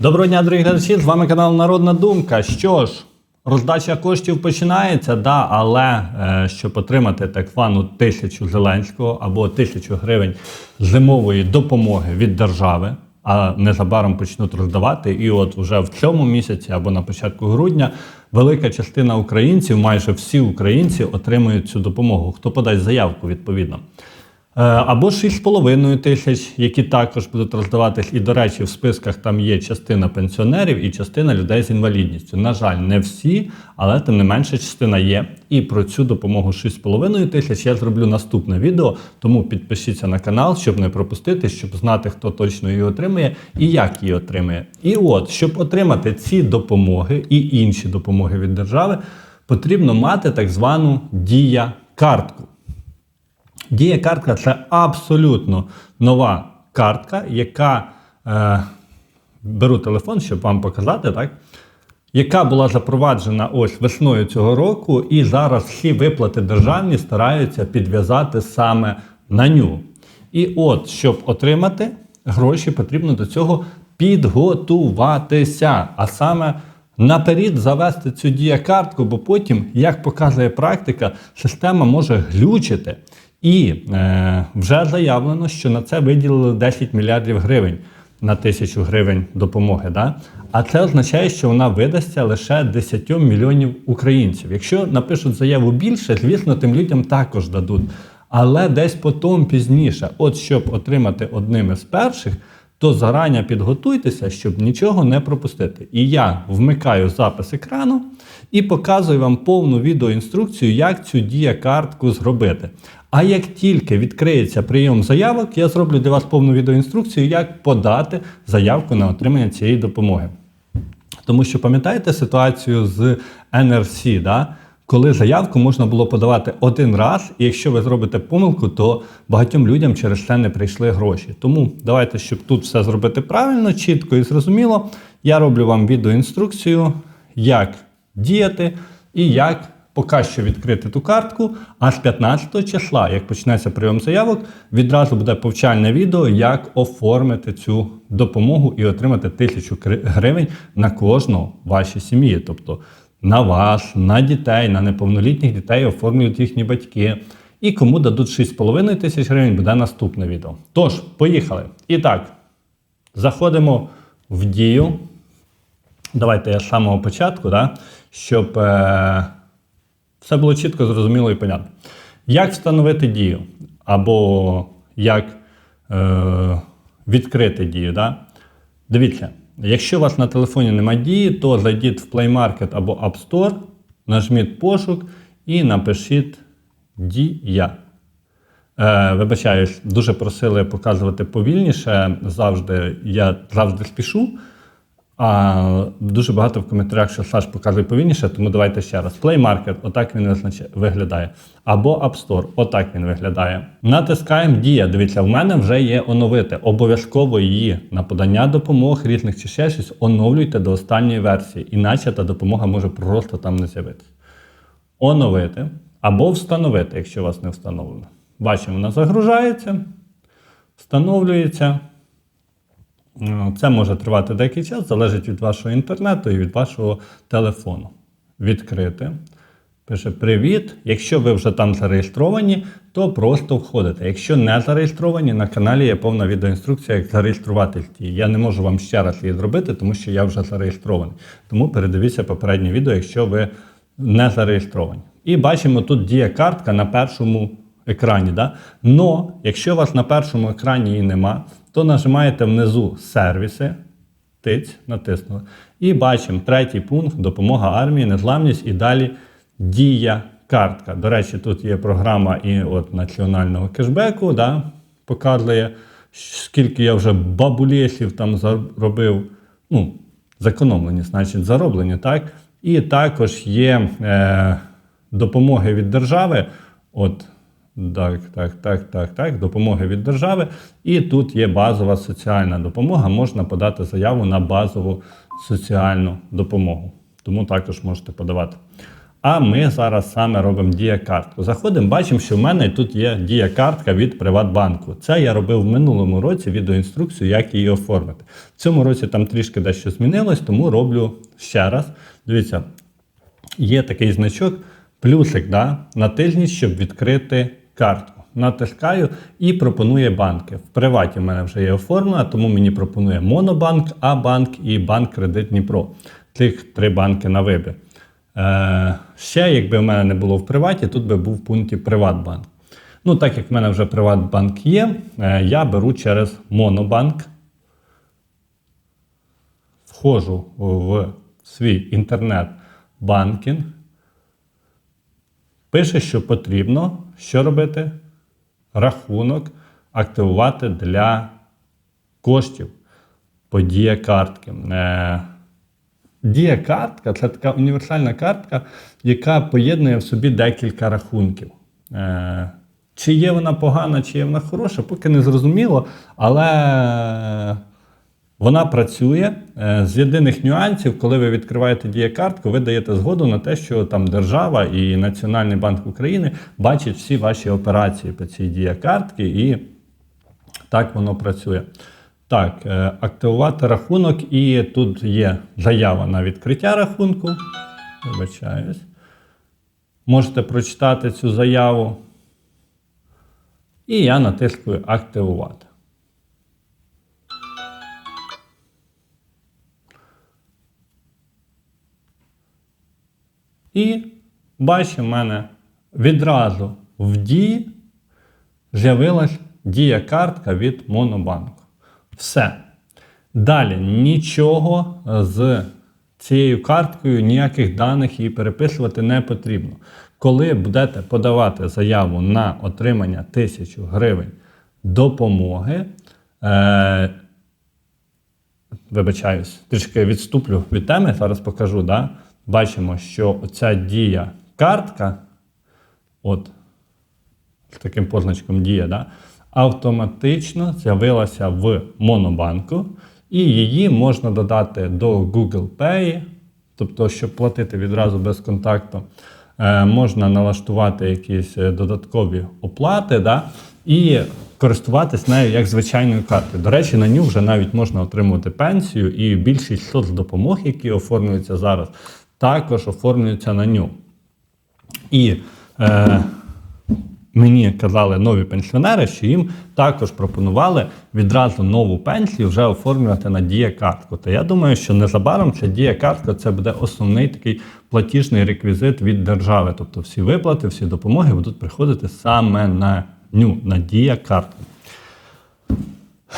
Доброго дня, дорогі глядачі! З вами канал Народна Думка. Що ж, роздача коштів починається, да, але е, щоб отримати так звану тисячу Зеленського або тисячу гривень зимової допомоги від держави, а незабаром почнуть роздавати. І от вже в цьому місяці або на початку грудня велика частина українців, майже всі українці, отримують цю допомогу. Хто подасть заявку відповідно. Е, Або 6,5 тисяч, які також будуть роздаватись. І, до речі, в списках там є частина пенсіонерів і частина людей з інвалідністю. На жаль, не всі, але тим не менше частина є. І про цю допомогу 6,5 тисяч я зроблю наступне відео. Тому підпишіться на канал, щоб не пропустити, щоб знати, хто точно її отримує і як її отримує. І от, щоб отримати ці допомоги і інші допомоги від держави, потрібно мати так звану дія-картку. Дія картка це абсолютно нова картка, яка е, беру телефон, щоб вам показати, так? яка була запроваджена ось весною цього року, і зараз всі виплати державні стараються підв'язати саме на ню. І от, щоб отримати гроші, потрібно до цього підготуватися. А саме наперед завести цю діякартку, бо потім, як показує практика, система може глючити. І е, вже заявлено, що на це виділили 10 мільярдів гривень на тисячу гривень допомоги. Да? А це означає, що вона видасться лише 10 мільйонів українців. Якщо напишуть заяву більше, звісно, тим людям також дадуть. Але десь потім пізніше, от щоб отримати одним із перших, то зарані підготуйтеся, щоб нічого не пропустити. І я вмикаю запис екрану і показую вам повну відеоінструкцію, як цю дія-картку зробити. А як тільки відкриється прийом заявок, я зроблю для вас повну відеоінструкцію, як подати заявку на отримання цієї допомоги. Тому що пам'ятаєте ситуацію з NRC, да? коли заявку можна було подавати один раз, і якщо ви зробите помилку, то багатьом людям через це не прийшли гроші. Тому давайте, щоб тут все зробити правильно, чітко і зрозуміло, я роблю вам відеоінструкцію, як діяти і як поки що відкрити ту картку. А з 15 числа, як почнеться прийом заявок, відразу буде повчальне відео, як оформити цю допомогу і отримати тисячу гривень на кожного в вашій сім'ї. Тобто на вас, на дітей, на неповнолітніх дітей оформлюють їхні батьки. І кому дадуть 6,5 тисяч гривень, буде наступне відео. Тож, поїхали. І так, заходимо в дію. Давайте я з самого початку, да, щоб е, все було чітко, зрозуміло і понятно. Як встановити дію? Або як е, відкрити дію? Да? Дивіться, якщо у вас на телефоні немає дії, то зайдіть в Play Market або App Store, нажміть пошук і напишіть Дія. Е, вибачаюсь, дуже просили показувати повільніше. Завжди я завжди спішу. А дуже багато в коментарях, що Саш показує повільніше, тому давайте ще раз. Play Market, отак він виглядає. Або App Store, отак він виглядає. Натискаємо Дія. Дивіться, в мене вже є оновити. Обов'язково її на подання допомог різних чи ще щось оновлюйте до останньої версії, іначе та допомога може просто там не з'явитися. Оновити або встановити, якщо у вас не встановлено. Бачимо, вона загружається, встановлюється. Е, Це може тривати деякий час, залежить від вашого інтернету і від вашого телефону. Відкрити. Пише Привіт. Якщо ви вже там зареєстровані, то просто входите. Якщо не зареєстровані, на каналі є повна відеоінструкція, як зареєструвати в. Я не можу вам ще раз її зробити, тому що я вже зареєстрований. Тому передивіться попереднє відео, якщо ви не зареєстровані. І бачимо тут діє картка на першому екрані. Да? Но якщо у вас на першому екрані її нема, то нажимаєте внизу сервіси, тиць, натиснули. І бачимо третій пункт допомога армії, незламність і далі дія картка. До речі, тут є програма і от національного кешбеку, да, показує, скільки я вже бабулєсів там заробив. Ну, зекономлені, значить, зароблені, так? І також є е, допомоги від держави. От так, так, так, так, так, допомоги від держави. І тут є базова соціальна допомога. Можна подати заяву на базову соціальну допомогу. Тому також можете подавати. А ми зараз саме робимо дія-картку. Заходимо, бачимо, що в мене тут є дія-картка від Приватбанку. Це я робив в минулому році відеоінструкцію, як її оформити. В цьому році там трішки дещо змінилось, тому роблю ще раз. Дивіться, є такий значок, плюсик да, на тижні, щоб відкрити картку. Натискаю і пропонує банки. В приваті в мене вже є оформлена, тому мені пропонує Монобанк, А-банк і Банк Кредит Дніпро. Цих три банки на вибір. Е, ще, якби в мене не було в приваті, тут би був в пункті Приватбанк. Ну, так як в мене вже Приватбанк є, е, я беру через Монобанк. Входжу в свій інтернет-банкінг. Пише, що потрібно що робити? Рахунок активувати для коштів по дія-картки. Е, Дія-картка це така універсальна картка, яка поєднує в собі декілька рахунків. Е, Чи є вона погана, чи є вона хороша, поки не зрозуміло, але вона працює. Е, З єдиних нюансів, коли ви відкриваєте дія-картку, ви даєте згоду на те, що там держава і Національний банк України бачать всі ваші операції по цій дія-картці, і так воно працює. Так, е, активувати рахунок, і тут є заява на відкриття рахунку. Вибачаюсь. Можете прочитати цю заяву. І я натискую активувати. І бачу, в мене відразу в дії з'явилась дія-картка від Монобанку. Все. Далі нічого з цією карткою, ніяких даних її переписувати не потрібно. Коли будете подавати заяву на отримання 1000 гривень допомоги, е, вибачаюсь, трішки відступлю від теми, зараз покажу. Да? Бачимо, що ця дія картка, от з таким позначком дія, да? автоматично з'явилася в Монобанку, і її можна додати до Google Pay, тобто, щоб платити відразу без контакту. Е, можна налаштувати якісь е, додаткові оплати, да? і користуватись нею як звичайною картою. До речі, на ню вже навіть можна отримувати пенсію, і більшість соцдопомог, які оформлюються зараз, також оформлюються на ню. І е, мені казали нові пенсіонери, що їм також пропонували відразу нову пенсію вже оформлювати на дія-картку. Та я думаю, що незабаром ця дія-картка це буде основний такий платіжний реквізит від держави. Тобто всі виплати, всі допомоги будуть приходити саме на ню, на дія-картку.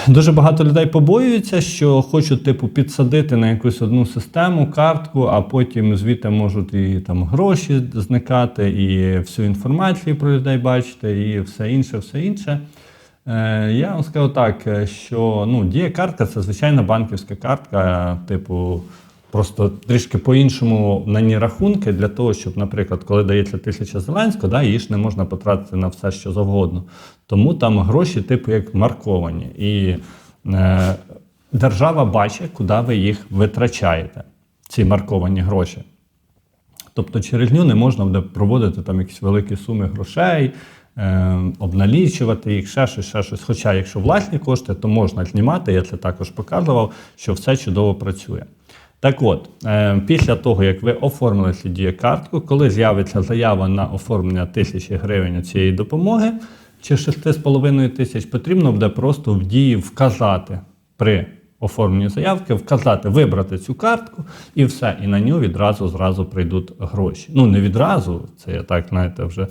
Дуже багато людей побоюються, що хочуть типу підсадити на якусь одну систему картку, а потім звідти можуть і там гроші зникати, і всю інформацію про людей бачити, і все інше, все інше. Е, я вам скажу так, е, що ну, дія картка це звичайна банківська картка, типу. Просто трішки по-іншому на ній рахунки для того, щоб, наприклад, коли дається тисяча Зеленського, да, її ж не можна потратити на все, що завгодно. Тому там гроші, типу, як марковані. І е, держава бачить, куди ви їх витрачаєте, ці марковані гроші. Тобто через нього не можна буде проводити там якісь великі суми грошей, е, обналічувати їх, ще щось, ще щось. Хоча, якщо власні кошти, то можна знімати, я це також показував, що все чудово працює. Так от, е, після того, як ви оформили цю дієкартку, коли з'явиться заява на оформлення тисячі гривень цієї допомоги чи 6,5 тисяч, потрібно буде просто в дії вказати при оформленні заявки, вказати, вибрати цю картку і все. І на нього відразу зразу прийдуть гроші. Ну, не відразу, це я так, знаєте, вже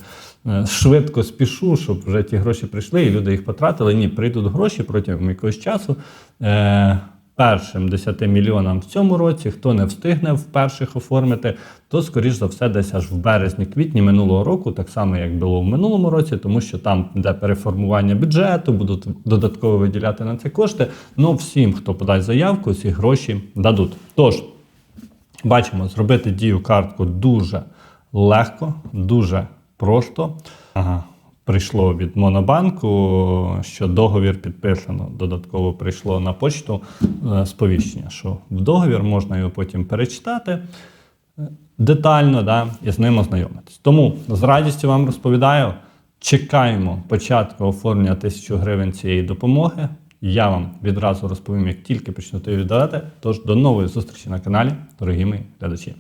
е, швидко спішу, щоб вже ті гроші прийшли і люди їх потратили. Ні, прийдуть гроші протягом якогось часу. Е, першим 10 мільйонам в цьому році. Хто не встигне в перших оформити, то, скоріш за все, десь аж в березні-квітні минулого року, так само, як було в минулому році, тому що там йде переформування бюджету, будуть додатково виділяти на це кошти. Ну всім, хто подасть заявку, ці гроші дадуть. Тож, бачимо, зробити дію картку дуже легко, дуже просто. Ага прийшло від Монобанку, що договір підписано. Додатково прийшло на почту е, сповіщення, що в договір можна його потім перечитати. детально да, і з ним ознайомитись. Тому з радістю вам розповідаю. Чекаємо початку оформлення 1000 гривень цієї допомоги. Я вам відразу розповім, як тільки почнете віддавати. Тож до нової зустрічі на каналі, дорогі мої глядачі.